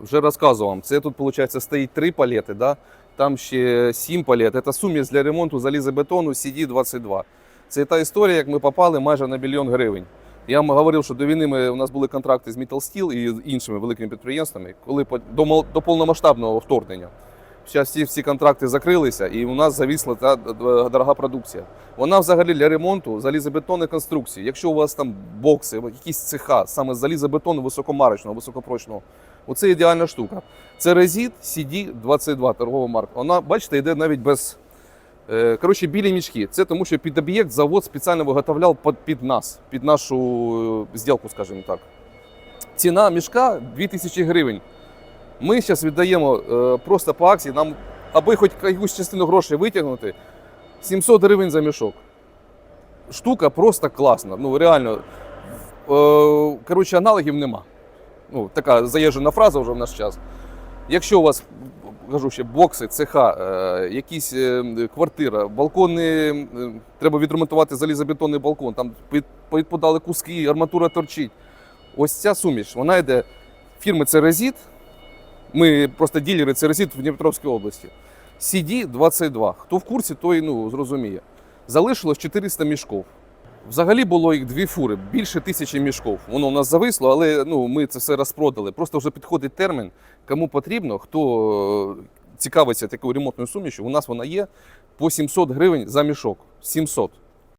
вже розказував вам. Це тут, виходить, стоїть три палети, да? там ще сім палет. Це суміш для ремонту залізобетону CD22. Це та історія, як ми попали майже на мільйон гривень. Я вам говорив, що до війни ми, у нас були контракти з Metal Steel і іншими великими підприємствами, коли до, до повномасштабного вторгнення. Зараз всі, всі контракти закрилися, і у нас завісла та дорога продукція. Вона взагалі для ремонту залізобетонних конструкцій. Якщо у вас там бокси, якісь цеха, саме залізобетону високомарочного, високопрочного, оце ідеальна штука. Це Резіт CD22 торгова марка. Вона, бачите, йде навіть без. е, Коротше, білі мішки. Це тому, що під об'єкт завод спеціально виготовляв під, під нас, під нашу е, зділку, скажімо так. Ціна мішка 2000 гривень. Ми зараз віддаємо е, просто по акції, нам, аби хоч якусь частину грошей витягнути, 700 гривень за мішок. Штука просто класна. Ну, реально. Е, коротше, аналогів нема. Ну, така заїжджена фраза вже в наш час. Якщо у вас, кажу ще, бокси, цеха, е, якісь квартира, балкони, треба відремонтувати залізобетонний балкон, там під- підпадали куски, арматура торчить. Ось ця суміш, вона йде фірми Церезіт. Ми просто ділери Церезіт в Дніпропетровській області. CD22. Хто в курсі, той ну, зрозуміє. Залишилось 400 мішків. Взагалі було їх дві фури, більше тисячі мішків. Воно у нас зависло, але ну, ми це все розпродали. Просто вже підходить термін, кому потрібно, хто е, цікавиться такою ремонтною сумішю. У нас вона є по 700 гривень за мішок. 700.